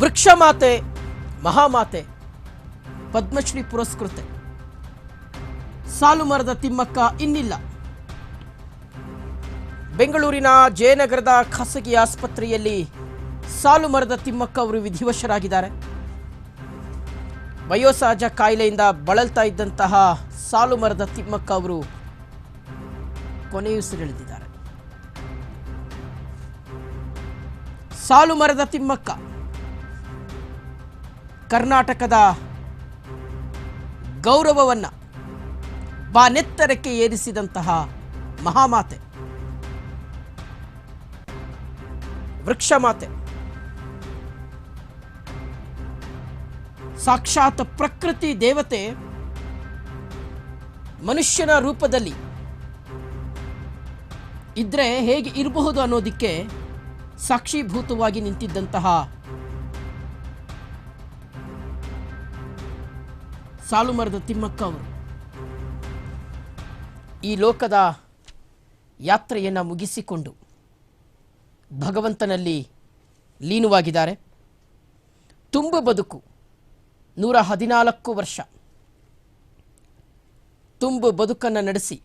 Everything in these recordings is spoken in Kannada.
ವೃಕ್ಷ ಮಾತೆ ಮಹಾಮಾತೆ, ಪದ್ಮಶ್ರೀ ಪುರಸ್ಕೃತೆ. ಸಾಲು ಮರದ ತಿಮ್ಮಕ್ಕ ಇನ್ನಿಲ್ಲ. ಬೆಂಗಳೂರಿನ ಜಯನಗರದ ಖಾಸಗಿ ಆಸ್ಪತ್ರೆಯಲ್ಲಿ ಸಾಲು ಮರದ ತಿಮ್ಮಕ್ಕ ಅವರು ವಿಧಿವಶರಾಗಿದ್ದಾರೆ. ವಯೋಸಹಜ ಕಾಯಿಲೆಯಿಂದ ಬಳಲ್ತಾ ಇದ್ದಂತಹ ಸಾಲು ಮರದ ತಿಮ್ಮಕ್ಕ ಅವರು ಕೊನೆಯುಸಿರೆಳೆದಿದ್ದಾರೆ ಸಾಲು ಮರದ ತಿಮ್ಮಕ್ಕ ಕರ್ನಾಟಕದ ಗೌರವವನ್ನು ಬಾನೆತ್ತರಕ್ಕೆ ಏರಿಸಿದಂತಹ ಮಹಾಮಾತೆ, ವೃಕ್ಷಮಾತೆ, ಸಾಕ್ಷಾತ್ ಪ್ರಕೃತಿ ದೇವತೆ ಮನುಷ್ಯನ ರೂಪದಲ್ಲಿ ಇದ್ರೆ ಹೇಗೆ ಇರಬಹುದು ಅನ್ನೋದಕ್ಕೆ ಸಾಕ್ಷೀಭೂತವಾಗಿ ನಿಂತಿದ್ದಂತಹ ಸಾಲು ಮರದ ತಿಮ್ಮಕ್ಕ ಅವರು. ಈ ಲೋಕದ ಯಾತ್ರೆಯನ್ನು ಮುಗಿಸಿಕೊಂಡು ಭಗವಂತನಲ್ಲಿ ಲೀನವಾಗಿದ್ದಾರೆ. ತುಂಬ ಬದುಕು, ನೂರ ಹದಿನಾಲ್ಕು ವರ್ಷ. ತುಂಬ ಬದುಕನ್ನು ನಡೆಸಿ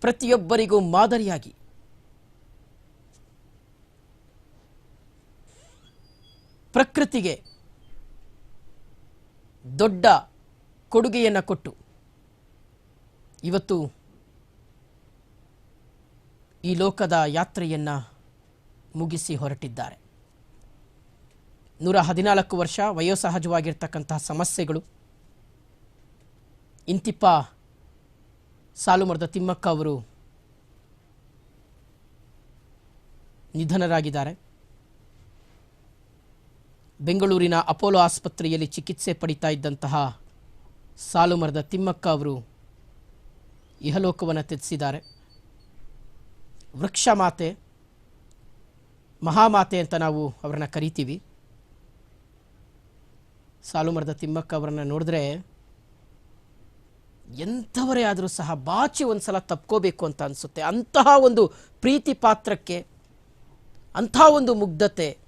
ಪ್ರತಿಯೊಬ್ಬರಿಗೂ ಮಾದರಿಯಾಗಿ ಪ್ರಕೃತಿಗೆ ದೊಡ್ಡ ಕೊಡುಗೆಯನ್ನು ಕೊಟ್ಟು. ಇವತ್ತು ಈ ಲೋಕದ ಯಾತ್ರೆಯನ್ನು ಮುಗಿಸಿ ಹೊರಟಿದ್ದಾರೆ. ನೂರ ಹದಿನಾಲ್ಕು ವರ್ಷ ವಯೋಸಹಜವಾಗಿರ್ತಕ್ಕಂತಹ ಸಮಸ್ಯೆಗಳು. ಇಂತಿಪ್ಪ ಸಾಲುಮರದ ತಿಮ್ಮಕ್ಕ ಅವರು ನಿಧನರಾಗಿದ್ದಾರೆ. ಬೆಂಗಳೂರಿನ ಅಪೋಲೋ ಆಸ್ಪತ್ರೆಯಲ್ಲಿ ಚಿಕಿತ್ಸೆ ಪಡಿತಾ ಇದ್ದಂತಹ ಸಾಲುಮರದ ತಿಮ್ಮಕ್ಕ ಅವರು ಇಹಲೋಕವನ್ನು ತ್ಯಜಿಸಿದ್ದಾರೆ ವೃಕ್ಷ ಮಾತೆ ಮಹಾಮಾತೆ ಅಂತ ನಾವು ಅವರನ್ನು ಕರಿತೀವಿ. ಸಾಲುಮರದ ತಿಮ್ಮಕ್ಕ ಅವರನ್ನು ನೋಡಿದ್ರೆ ಎಂಥವರೇ ಆದರೂ ಸಹ ಬಾಚಿ ಒಂದು ಸಲ ತಪ್ಕೋಬೇಕು ಅಂತ ಅನಿಸುತ್ತೆ. ಅಂತಹ ಒಂದು ಪ್ರೀತಿ ಪಾತ್ರಕ್ಕೆ ಅಂಥ ಒಂದು ಮುಗ್ಧತೆ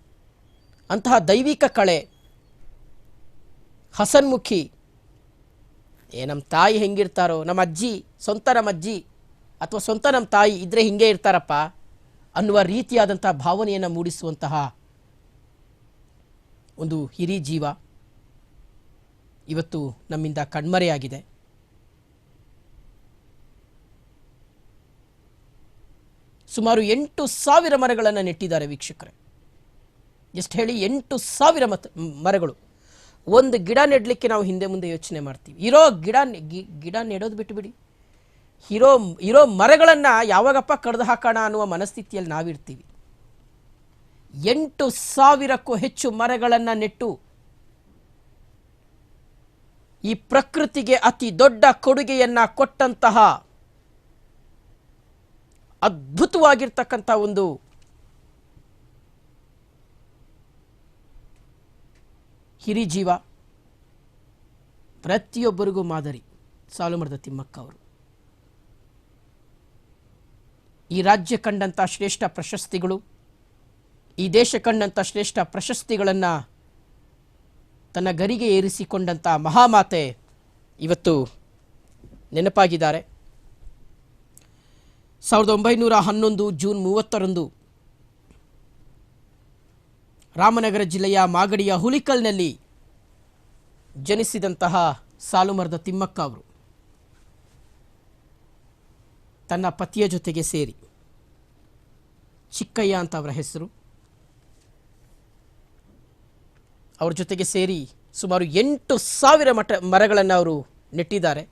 ಅಂತಹ ದೈವಿಕ ಕಳೆ. ಹಸನ್ಮುಖಿ. ಏ ನಮ್ಮ ತಾಯಿ ಹೆಂಗಿರ್ತಾರೋ, ನಮ್ಮ ಅಜ್ಜಿ, ಸ್ವಂತ ನಮ್ಮ ಅಜ್ಜಿ ಅಥವಾ ಸ್ವಂತ ನಮ್ಮ ತಾಯಿ ಇದ್ರೆ ಹಿಂಗೆ ಇರ್ತಾರಪ್ಪ ಅನ್ನುವ ರೀತಿಯಾದಂಥ ಭಾವನೆಯನ್ನು ಮೂಡಿಸುವಂತಹ ಒಂದು ಹಿರಿ ಜೀವ ಇವತ್ತು ನಮ್ಮಿಂದ ಕಣ್ಮರೆಯಾಗಿದೆ. ಸುಮಾರು ಎಂಟು ಸಾವಿರ ಮರಗಳನ್ನು ನೆಟ್ಟಿದ್ದಾರೆ ವೀಕ್ಷಕರೇ. ಎಷ್ಟು ಹೇಳಿ ಎಂಟು ಸಾವಿರ ಮತ ಮರಗಳು. ಒಂದು ಗಿಡ ನೆಡಲಿಕ್ಕೆ ನಾವು ಹಿಂದೆ ಮುಂದೆ ಯೋಚನೆ ಮಾಡ್ತೀವಿ. ಇರೋ ಗಿಡ ಗಿಡ ನೆಡೋದು ಬಿಟ್ಟುಬಿಡಿ ಇರೋ ಇರೋ ಮರಗಳನ್ನು ಯಾವಾಗಪ್ಪ ಕಡ್ದು ಹಾಕೋಣ ಅನ್ನುವ ಮನಸ್ಥಿತಿಯಲ್ಲಿ ನಾವಿರ್ತೀವಿ. ಎಂಟು ಸಾವಿರಕ್ಕೂ ಹೆಚ್ಚು ಮರಗಳನ್ನು ನೆಟ್ಟು ಈ ಪ್ರಕೃತಿಗೆ ಅತಿ ದೊಡ್ಡ ಕೊಡುಗೆಯನ್ನು ಕೊಟ್ಟಂತಹ ಅದ್ಭುತವಾಗಿರ್ತಕ್ಕಂಥ ಒಂದು ಹಿರಿ ಜೀವ ಪ್ರತಿಯೊಬ್ಬರಿಗೂ ಮಾದರಿ. ಸಾಲು ಮರದ ತಿಮ್ಮಕ್ಕ ಅವರು. ಈ ರಾಜ್ಯ ಕಂಡಂಥ ಶ್ರೇಷ್ಠ ಪ್ರಶಸ್ತಿಗಳು, ಈ ದೇಶ ಕಂಡಂಥ ಶ್ರೇಷ್ಠ ಪ್ರಶಸ್ತಿಗಳನ್ನು ತನ್ನ ಗರಿಗೆ ಏರಿಸಿಕೊಂಡಂಥ ಮಹಾಮಾತೆ ಇವತ್ತು ನೆನಪಾಗಿದ್ದಾರೆ. ಸಾವಿರದ ಒಂಬೈನೂರ ಹನ್ನೊಂದು ಜೂನ್ ಮೂವತ್ತರಂದು ರಾಮನಗರ ಜಿಲ್ಲೆಯ ಮಾಗಡಿಯ ಹುಲಿಕಲ್ನಲ್ಲಿ ಜನಿಸಿದಂತಹ ಸಾಲುಮರದ ತಿಮ್ಮಕ್ಕ ಅವರು ತನ್ನ ಪತಿಯ ಜೊತೆಗೆ ಸೇರಿ ಚಿಕ್ಕಯ್ಯ ಅಂತ ಅವರ ಹೆಸರು. ಅವ್ರ ಜೊತೆಗೆ ಸೇರಿ ಸುಮಾರು ಎಂಟು ಸಾವಿರ ಮಠ ಮರಗಳನ್ನು ಅವರು ನೆಟ್ಟಿದ್ದಾರೆ.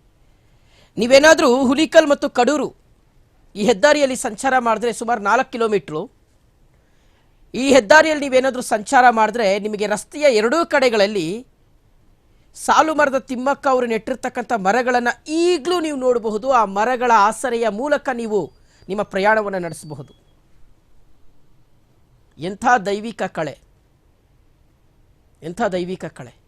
ನೀವೇನಾದರೂ ಹುಲಿಕಲ್ ಮತ್ತು ಕಡೂರು ಈ ಹೆದ್ದಾರಿಯಲ್ಲಿ ಸಂಚಾರ ಮಾಡಿದ್ರೆ ಸುಮಾರು ನಾಲ್ಕು ಕಿಲೋಮೀಟ್ರು ಈ ಹೆದ್ದಾರಿಯಲ್ಲಿ ನೀವೇನಾದರೂ ಸಂಚಾರ ಮಾಡಿದ್ರೆ ನಿಮಗೆ ರಸ್ತೆಯ ಎರಡೂ ಕಡೆಗಳಲ್ಲಿ ಸಾಲು ಮರದ ತಿಮ್ಮಕ್ಕ ಅವರು ನೆಟ್ಟಿರ್ತಕ್ಕಂಥ ಮರಗಳನ್ನು ಈಗಲೂ ನೀವು ನೋಡಬಹುದು. ಆ ಮರಗಳ ಆಸರೆಯ ಮೂಲಕ ನೀವು ನಿಮ್ಮ ಪ್ರಯಾಣವನ್ನು ನಡೆಸಬಹುದು. ಎಂಥ ದೈವಿಕ ಕಳೆ. ಎಂಥ ದೈವಿಕ ಕಳೆ.